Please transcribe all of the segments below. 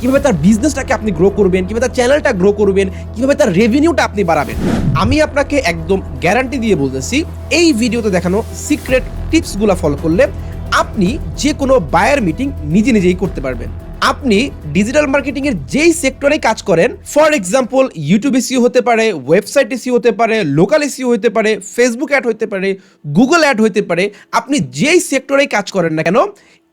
কীভাবে তার বিজনেসটাকে আপনি গ্রো করবেন, কীভাবে তার চ্যানেলটা গ্রো করবেন, কীভাবে তার রেভিনিউটা আপনি বাড়াবেন, আমি আপনাকে একদম গ্যারান্টি দিয়ে বলতেছি, এই ভিডিওতে দেখানো সিক্রেট টিপসগুলো ফলো করলে আপনি যে কোনো বায়ার মিটিং নিজে নিজেই করতে পারবেন। আপনি ডিজিটাল মার্কেটিং এর যেই সেক্টরে কাজ করেন ফর এক্সাম্পল ইউটিউব এসিও হতে পারে ওয়েবসাইট এসিও হতে পারে লোকাল এসিও হতে পারে ফেসবুক অ্যাড হতে পারে গুগল অ্যাড হতে পারে, আপনি যেই সেক্টরেই কাজ করেন না কেন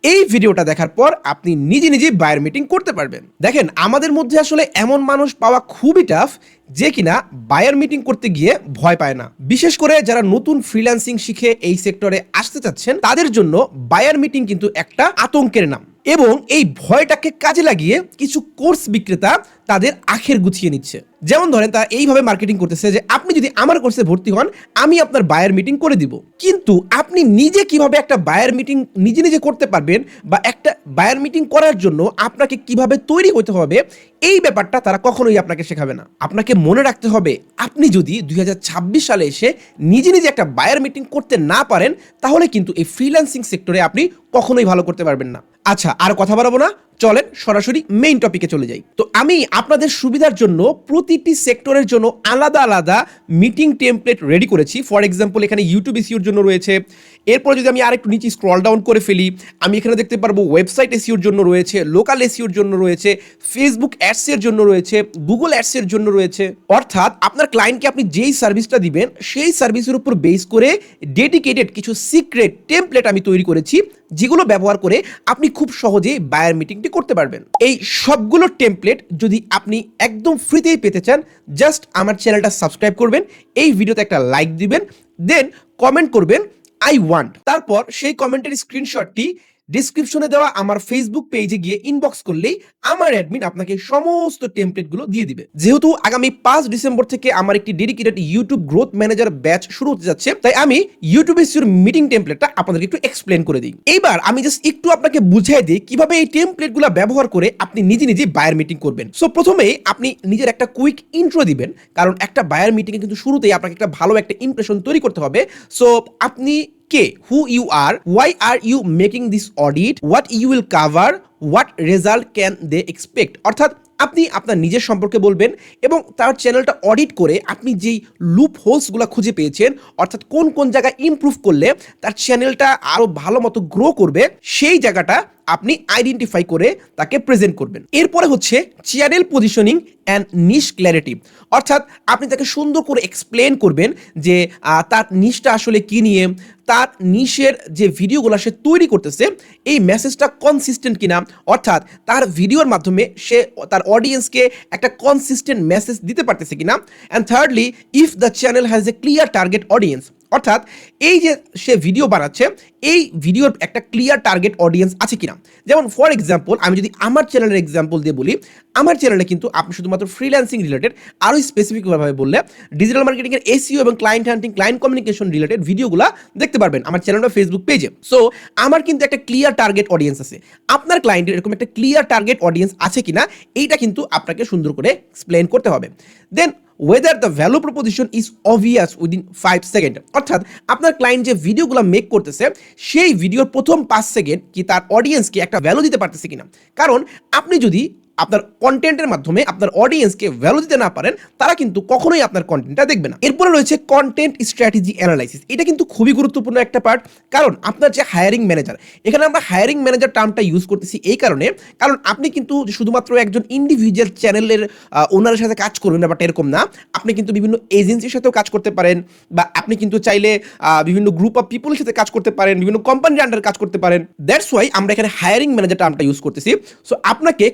এই ভিডিওটা দেখার পর আপনি নিজে নিজে বায়ার মিটিং করতে পারবেন। দেখেন, আমাদের মধ্যে আসলে এমন মানুষ পাওয়া খুবই টাফ যে কিনা বায়ার মিটিং করতে গিয়ে ভয় পায় না। বিশেষ করে যারা নতুন ফ্রিল্যান্সিং শিখে এই সেক্টরে আসতে চাচ্ছেন, তাদের জন্য বায়ার মিটিং কিন্তু একটা আতঙ্কের নাম। এবং এই ভয়টাকে কাজে লাগিয়ে কিছু কোর্স বিক্রেতা তাদের আখের গুছিয়ে নিচ্ছে। যেমন ধরেন, তারা এইভাবে মার্কেটিং করতেছে যে, আপনি যদি আমার কোর্সে ভর্তি হন, আমি আপনার বায়ার মিটিং করে দিব। কিন্তু আপনি নিজে কীভাবে একটা বায়ার মিটিং নিজে নিজে করতে পারবেন বা একটা বায়ার মিটিং করার জন্য আপনাকে কীভাবে তৈরি হতে হবে, এই ব্যাপারটা তারা কখনোই আপনাকে শেখাবে না। আপনাকে মনে রাখতে হবে, আপনি যদি দুই হাজার ছাব্বিশ সালে এসে নিজে নিজে একটা বায়ার মিটিং করতে না পারেন, তাহলে কিন্তু এই ফ্রিল্যান্সিং সেক্টরে আপনি কখনোই ভালো করতে পারবেন না। আচ্ছা আর কথা বাড়াবো না? চলেন সরাসরি মেইন টপিকে চলে যাই। তো আমি আপনাদের সুবিধার জন্য প্রতিটি সেক্টরের জন্য আলাদা আলাদা মিটিং টেমপ্লেট রেডি করেছি। ফর এক্সাম্পল এখানে ইউটিউব এসিওর জন্য রয়েছে। এরপরে যদি আমি আরেকটু নিচে স্ক্রল ডাউন করে ফেলি, আমি এখানে দেখতে পারব ওয়েবসাইট এসিওর জন্য রয়েছে লোকাল এসিওর জন্য রয়েছে ফেসবুক অ্যাডসের জন্য রয়েছে গুগল অ্যাডসের জন্য রয়েছে। অর্থাৎ আপনার ক্লায়েন্টকে আপনি যেই সার্ভিসটা দিবেন, সেই সার্ভিসের উপর বেস করে ডেডিকেটেড কিছু সিক্রেট টেমপ্লেট আমি তৈরি করেছি, যেগুলো ব্যবহার করে আপনি খুব সহজেই বায়ার মিটিংটি করতে পারবেন। এই সবগুলো টেমপ্লেট যদি আপনি একদম ফ্রিতেই পেতে চান জাস্ট আমার চ্যানেলটা সাবস্ক্রাইব করবেন, এই ভিডিওতে একটা লাইক দিবেন দেন কমেন্ট করবেন আই ওয়ান্ট তারপর সেই কমেন্টের স্ক্রিনশটটি ডিসক্রিপশনে দেওয়া আমার ফেসবুক পেজে গিয়ে ইনবক্স করলেই আমার অ্যাডমিন আপনাকে সমস্ত টেমপ্লেটগুলো দিয়ে দিবে। যেহেতু আগামী পাঁচ ডিসেম্বর থেকে আমার একটি dedicated YouTube growth manager batch শুরু হতে যাচ্ছে, তাই আমি ইউটিউবে সিওর মিটিং টেমপ্লেটটা আপনাদেরকে একটু এক্সপ্লেন করে দিই। এইবার আমি জাস্ট একটু আপনাকে বুঝিয়ে দিই কীভাবে এই টেমপ্লেটগুলো ব্যবহার করে আপনি নিজে নিজে বায়ার মিটিং করবেন। সো প্রথমেই আপনি নিজের একটা কুইক ইন্ট্রো দিবেন, কারণ একটা বায়ার মিটিংয়ে কিন্তু শুরুতেই আপনাকে একটা ভালো একটা ইমপ্রেশন তৈরি করতে হবে। সো আপনি কে who you are why are you making this audit what you will cover what result can they expect অর্থাৎ আপনি আপনার নিজের সম্পর্কে বলবেন এবং তার চ্যানেলটা অডিট করে আপনি যেই লুপ হোলসগুলো খুঁজে পেয়েছেন, অর্থাৎ কোন কোন জায়গায় ইমপ্রুভ করলে তার চ্যানেলটা আরও ভালো মতো গ্রো করবে, সেই জায়গাটা আপনি আইডেন্টিফাই করে তাকে প্রেজেন্ট করবেন। এরপরে হচ্ছে channel positioning and niche clarity অর্থাৎ আপনি তাকে সুন্দর করে এক্সপ্লেন করবেন যে তার নিশটা আসলে কী নিয়ে, তার নিশের যে ভিডিওগুলো সে তৈরি করতেছে, এই মেসেজটা কনসিস্টেন্ট কিনা, অর্থাৎ তার ভিডিওর মাধ্যমে সে তার অডিয়েন্সকে একটা কনসিস্টেন্ট মেসেজ দিতে পারতেছে কিনা। And thirdly if the channel has a clear target audience অর্থাৎ এই যে সে ভিডিও বানাচ্ছে, এই ভিডিওর একটা ক্লিয়ার টার্গেট অডিয়েন্স আছে কিনা? যেমন ফর এক্সাম্পল আমি যদি আমার চ্যানেলের এক্সাম্পল দিয়ে বলি, আমার চ্যানেলে কিন্তু আপনি শুধুমাত্র ফ্রিল্যান্সিং রিলেটেড আরও স্পেসিফিকভাবে বললে ডিজিটাল মার্কেটিংয়ের এসিও এবং client hunting client communication related ভিডিওগুলো দেখতে পারবেন আমার চ্যানেলটা ফেসবুক পেজে সো আমার কিন্তু একটা ক্লিয়ার টার্গেট অডিয়েন্স আছে। আপনার ক্লায়েন্টের এরকম একটা ক্লিয়ার টার্গেট অডিয়েন্স আছে কিনা, এইটা কিন্তু আপনাকে সুন্দর করে এক্সপ্লেন করতে হবে। Then whether the value proposition is obvious within five second অর্থাৎ আপনার ক্লায়েন্ট যে ভিডিওগুলো মেক করতেছে, সেই ভিডিওর প্রথম পাঁচ সেকেন্ড কি তার অডিয়েন্সকে একটা ভ্যালু দিতে পারতেছে কিনা? কারণ আপনি যদি আপনার কন্টেন্টের মাধ্যমে আপনার অডিয়েন্সকে ভ্যালু দিতে না পারেন, তারা কিন্তু কখনোই আপনার কন্টেন্টটা দেখবে না। এরপরে রয়েছে কন্টেন্ট স্ট্র্যাটেজি অ্যানালাইসিস এটা কিন্তু খুবই গুরুত্বপূর্ণ একটা পার্ট কারণ আপনার যে হায়ারিং ম্যানেজার এখানে আমরা হায়ারিং ম্যানেজার টার্মটা ইউজ করতেছি এই কারণে, কারণ আপনি কিন্তু শুধুমাত্র একজন ইন্ডিভিজুয়াল চ্যানেলের ওনারের সাথে কাজ করবেন বাট এরকম না। আপনি কিন্তু বিভিন্ন এজেন্সির সাথেও কাজ করতে পারেন, বা আপনি কিন্তু চাইলে বিভিন্ন গ্রুপ অফ পিপলের সাথে কাজ করতে পারেন, বিভিন্ন কোম্পানির আন্ডার কাজ করতে পারেন। দ্যাটস ওয়াই আমরা এখানে হায়ারিং ম্যানেজার টার্মটা ইউজ করতেছি। সো আপনাকে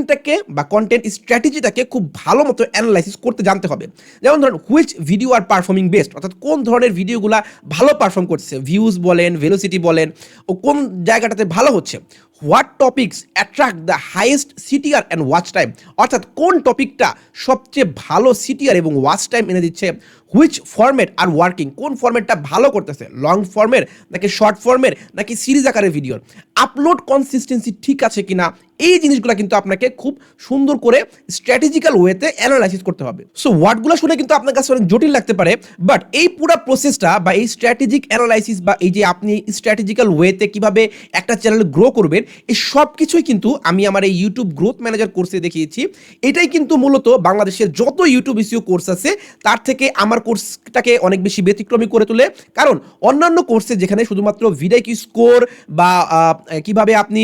কন্টেন্টটাকে বা কন্টেন্ট স্ট্র্যাটেজিটাকে খুব ভালো মতো অ্যানালাইসিস করতে জানতে হবে। যেমন ধরুন which video are performing best অর্থাৎ কোন ধরনের ভিডিওগুলো ভালো পারফর্ম করছে? ভিউজ বলেন ভেলোসিটি বলেন, ও কোন জায়গাটাতে ভালো হচ্ছে? What topics attract the highest CTR and watch time অর্থাৎ কোন টপিকটা সবচেয়ে ভালো সিটিআর এবং ওয়াচ টাইম এনে দিচ্ছে? হুইচ ফর্মেট আর ওয়ার্কিং কোন ফরম্যাটটা ভালো করতেছে? লং ফর্মের নাকি শর্ট ফর্মের নাকি সিরিজ আকারের ভিডিওর আপলোড কনসিস্টেন্সি ঠিক আছে কিনা? এই জিনিসগুলো কিন্তু আপনাকে খুব সুন্দর করে স্ট্র্যাটেজিক্যাল ওয়েতে অ্যানালাইসিস করতে হবে। সো ওয়ার্ডগুলো শুনে কিন্তু আপনার কাছে অনেক জটিল লাগতে পারে বাট এই পুরো প্রসেসটা বা এই স্ট্র্যাটেজিক অ্যানালাইসিস বা এই যে আপনি স্ট্র্যাটেজিক্যাল ওয়েতে কীভাবে একটা চ্যানেল গ্রো করবেন, এই সব কিছুই কিন্তু আমি আমার এই ইউটিউব গ্রোথ ম্যানেজার কোর্সে দেখিয়েছি। এটাই কিন্তু মূলত বাংলাদেশের যত ইউটিউব ইসিও কোর্স আছে, তার থেকে আমার কোর্সটাকে অনেক বেশি ব্যতিক্রমী করে তোলে। কারণ অন্যান্য কোর্সে যেখানে শুধুমাত্র ভিডিও স্কোর বা কীভাবে আপনি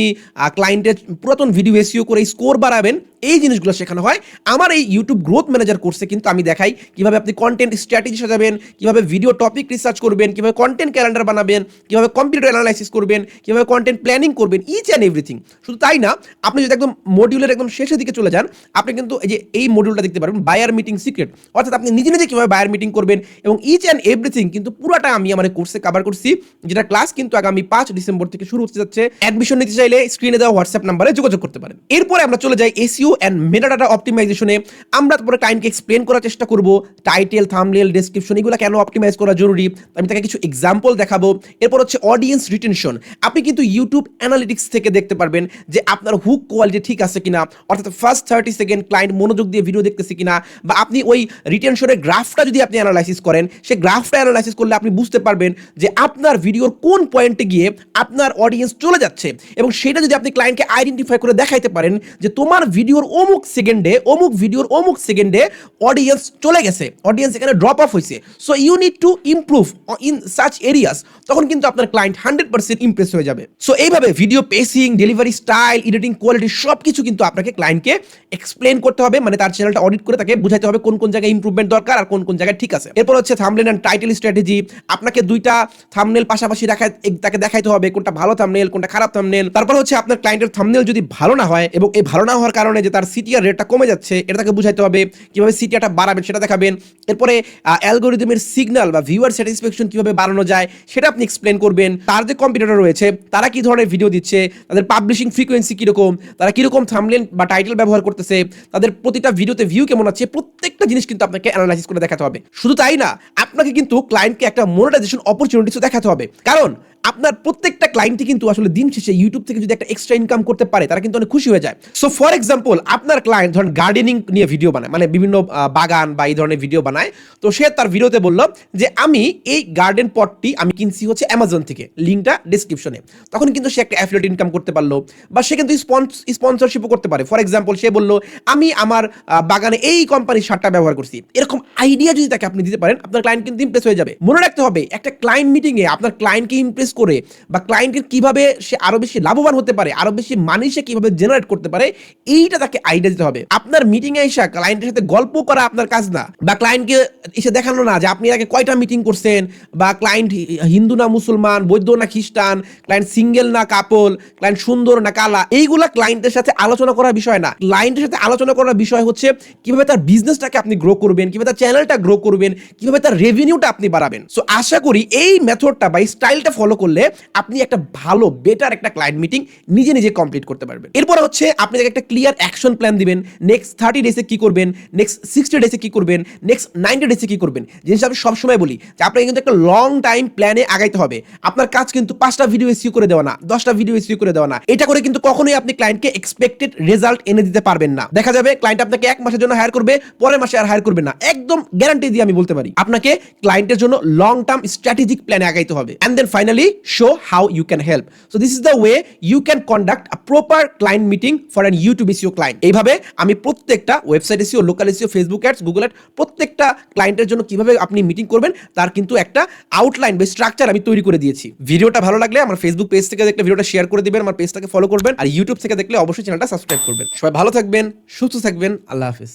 ক্লায়েন্টের পুরাতন ভিডিও এসিও করে স্কোর বাড়াবেন, এই জিনিসগুলো শেখানো হয়। আমার এই ইউটিউব গ্রোথ ম্যানেজার কোর্সে কিন্তু আমি দেখাই কীভাবে আপনি কন্টেন্ট স্ট্র্যাটেজি সাজাবেন, কীভাবে ভিডিও টপিক রিসার্চ করবেন, কীভাবে কন্টেন্ট ক্যালেন্ডার বানাবেন, কীভাবে কম্পিউটার অ্যানালাইসিস করবেন, কীভাবে কন্টেন্ট প্ল্যানিং করবেন ইচ অ্যান্ড এভরিথিং শুধু তাই না, আপনি যদি একদম মডিউলের একদম শেষের দিকে চলে যান, আপনি কিন্তু এই যে এই মডিউলটা দেখতে পারবেন বায়ার মিটিং সিক্রেট অর্থাৎ আপনি নিজে নিজে কীভাবে বায়ার মিটিং করবেন এবং ইচ অ্যান্ড এভরিথিং কিন্তু পুরোটা আমি আমার কোর্সে কভার করছি, যেটা ক্লাস কিন্তু আগামী পাঁচ ডিসেম্বর থেকে শুরু হতে যাচ্ছে। অ্যাডমিশন নিতে চাইলে স্ক্রিনে দেওয়া হোয়াটসঅ্যাপ নাম্বারে যোগাযোগ করতে পারেন। এরপরে আমরা চলে যাই এসিও অ্যান্ড মেটাডাটা অপটিমাইজেশনে আমরা তারপরে ক্লায়েন্টকে এক্সপ্লেন করার চেষ্টা করব। টাইটেল থামনেল ডেসক্রিপশন এগুলো কেন অপটিমাইজ করা জরুরি? আমি তাকে কিছু এক্সাম্পল দেখাবো। এরপর হচ্ছে অডিয়েন্স রিটেনশন আপনি কিন্তু ইউটিউব অ্যানালিটিক্স থেকে দেখতে পারবেন যে আপনার হুক কোয়ালিটি ঠিক আছে কিনা, অর্থাৎ ফার্স্ট থার্টি সেকেন্ড ক্লায়েন্ট মনোযোগ দিয়ে ভিডিও দেখতেছে কিনা, বা আপনি ওই রিটেনশনের গ্রাফটা যদি আপনি অ্যানালাইসিস করেন, সেই গ্রাফটা অ্যানালাইসিস করলে আপনি বুঝতে পারবেন যে আপনার ভিডিওর কোন পয়েন্টে গিয়ে আপনার অডিয়েন্স চলে যাচ্ছে। এবং সেটা যদি আপনি ক্লায়েন্টকে আইডেন্টিফাই করে দেখাইতে পারেন যে তোমার ভিডিওর অমুক সেকেন্ডে অমুক ভিডিওর অমুক সেকেন্ডে অডিয়েন্স চলে গেছে। অডিয়েন্স এখানে ড্রপ অফ হয়েছে so you need to improve in such areas তখন কিন্তু আপনার ক্লায়েন্ট হান্ড্রেড পার্সেন্ট ইমপ্রেস হয়ে যাবে। সো এইভাবে video pacing delivery style editing quality সব কিছু কিন্তু আপনাকে ক্লায়েন্টকে এক্সপ্লেন করতে হবে। মানে তার চ্যানেলটা অডিট করে তাকে বুঝাতে হবে কোন কোন জায়গায় ইমপ্রুভমেন্ট দরকার আর কোন কোন জায়গায় ঠিক আছে। এরপর হচ্ছে থামলেন অ্যান্ড টাইটেল স্ট্র্যাটেজি আপনাকে দুইটা থামনেল পাশাপাশি রাখা তাকে দেখাইতে হবে কোনটা ভালো থামনেল কোনটা খারাপ থামনেল তারপর হচ্ছে আপনার ক্লায়েন্টের থামনেল যদি ভালো না হয় এবং এই ভালো না হওয়ার কারণে যে তার সিটিআর রেটটা কমে যাচ্ছে, এটা তাকে বুঝাইতে হবে কীভাবে সিটিআরটা বাড়াবেন সেটা দেখাবেন। এরপরে অ্যালগোরিদমের সিগন্যাল বা ভিউয়ার স্যাটিসফ্যাকশন কীভাবে বাড়ানো যায় সেটা আপনি এক্সপ্লেন করবেন। তার যে কম্পিউটার রয়েছে, তারা কী ধরনের ভিডিও দিচ্ছে, তাদের পাবলিশিং ফ্রিকোয়েন্সি কীরকম, তারা কীরকম থামলেন বা টাইটেল ব্যবহার করতেছে, তাদের প্রতিটা ভিডিওতে ভিউ কেমন আছে, প্রত্যেকটা জিনিস কিন্তু আপনাকে অ্যানালাইসিস করে দেখাতে হবে। শুধু তাই না, আপনাকে কিন্তু ক্লায়েন্টকে একটা মোনেটাইজেশন অপরচুনিটিসও দেখাতে হবে। কারণ আপনার প্রত্যেকটা ক্লায়েন্টই কিন্তু আসলে দিন শেষে ইউটিউব থেকে যদি একটা এক্সট্রা ইনকাম করতে পারে, তারা কিন্তু অনেক খুশি হয়ে যায়। সো ফর এক্সাম্পল আপনার ক্লায়েন্ট ধরেন গার্ডেনিং নিয়ে ভিডিও বানায় মানে বিভিন্ন বাগান বা এই ধরনের ভিডিও বানায়। তো সে তার ভিডিওতে বলল যে, আমি এই গার্ডেন পটটি আমি কিনছি হচ্ছে অ্যামাজন থেকে। লিঙ্কটা ডিসক্রিপশনে তখন কিন্তু সে একটা অ্যাফিলেট ইনকাম করতে পারল বা সে কিন্তু স্পন্সরশিপও করতে পারে। ফর এক্সাম্পল সে বলল, আমি আমার বাগানে এই কোম্পানির সারটা ব্যবহার করছি। এরকম আইডিয়া যদি তাকে আপনি দিতে পারেন, আপনার ক্লায়েন্ট কিন্তু ইমপ্রেস হয়ে যাবে। মনে রাখতে হবে, একটা ক্লায়েন্ট মিটিংয়ে আপনার ক্লায়েন্টকে ইমপ্রেস করে বা ক্লায়েন্টের কীভাবে সে আরও বেশি লাভবান হতে পারে, আরও বেশি মানি সে কীভাবে জেনারেট করতে পারে, এইটা তাকে আইডিয়া দিতে হবে। আপনার মিটিং এ এসে ক্লায়েন্টের সাথে গল্প করা আপনার কাজ না, বা ক্লায়েন্টকে এসে দেখানো না যে আপনি আগে কয়টা মিটিং করছেন, বা ক্লায়েন্ট হিন্দু না মুসলমান বৈদ্য না খ্রিস্টান ক্লায়েন্ট সিঙ্গেল না কাপল ক্লায়েন্ট সুন্দর না কালা, এইগুলা ক্লায়েন্টের সাথে আলোচনা করার বিষয় না। ক্লায়েন্টের সাথে আলোচনা করার বিষয় হচ্ছে কীভাবে তার বিজনেসটাকে আপনি গ্রো করবেন, কীভাবে তার চ্যানেলটা গ্রো করবেন, কীভাবে তার রেভিনিউটা আপনি বাড়াবেন। সো আশা করি এই মেথডটা বা স্টাইলটা ফলো করলে আপনি একটা ভালো বেটার একটা ক্লায়েন্ট মিটিং নিজে নিজে কমপ্লিট করতে পারবেন। এরপর হচ্ছে আপনি একটা ক্লিয়ার অ্যাকশন প্ল্যান দিবেন নেক্সট থার্টি ডেসে কি করবেন নেক্সট সিক্সটি ডেসে কি করবেন নেক্সট নাইনটি ডেসে কি করবেন। জিনিসটা আমি সবসময় বলি যে আপনাকে কিন্তু একটা লং টাইম প্ল্যানে আগাইতে হবে। আপনার কাজ কিন্তু পাঁচটা ভিডিও এসিউ করে দেওয়া না, দশটা ভিডিও এসিউ করে দেওয়া না। এটা করে কিন্তু কখনোই আপনি ক্লায়েন্টকে এক্সপেক্টেড রেজাল্ট এনে দিতে পারবেন না। দেখা যাবে ক্লায়েন্ট আপনাকে এক মাসের জন্য হায়ার করবে, পরের মাসে আর হায়ার করবে না। একদম গ্যারান্টি দিয়ে আমি বলতে পারি, আপনাকে ক্লায়েন্টের জন্য লং টার্ম স্ট্র্যাটেজিক প্ল্যানে আগাইতে হবে। And then finally show how you can help so this is the way you can conduct a proper client meeting for an YouTube SEO client এইভাবে আমি প্রত্যেকটা website SEO local SEO Facebook ads Google ad প্রত্যেকটা ক্লায়েন্টের জন্য কীভাবে আপনি meeting করবেন, তার কিন্তু একটা আউটলাইন বা স্ট্রাকচার আমি তৈরি করে দিয়েছি। ভিডিওটা ভালো লাগলে আমার ফেসবুক পেজ থেকে দেখলে ভিডিওটা শেয়ার করে দিবেন, আমার পেজটাকে ফলো করবেন, আর ইউটিউব থেকে দেখলে অবশ্যই চ্যানেলটা সাবস্ক্রাইব করবেন। সবাই ভালো থাকবেন, সুস্থ থাকবেন, আল্লাহ হাফিজ।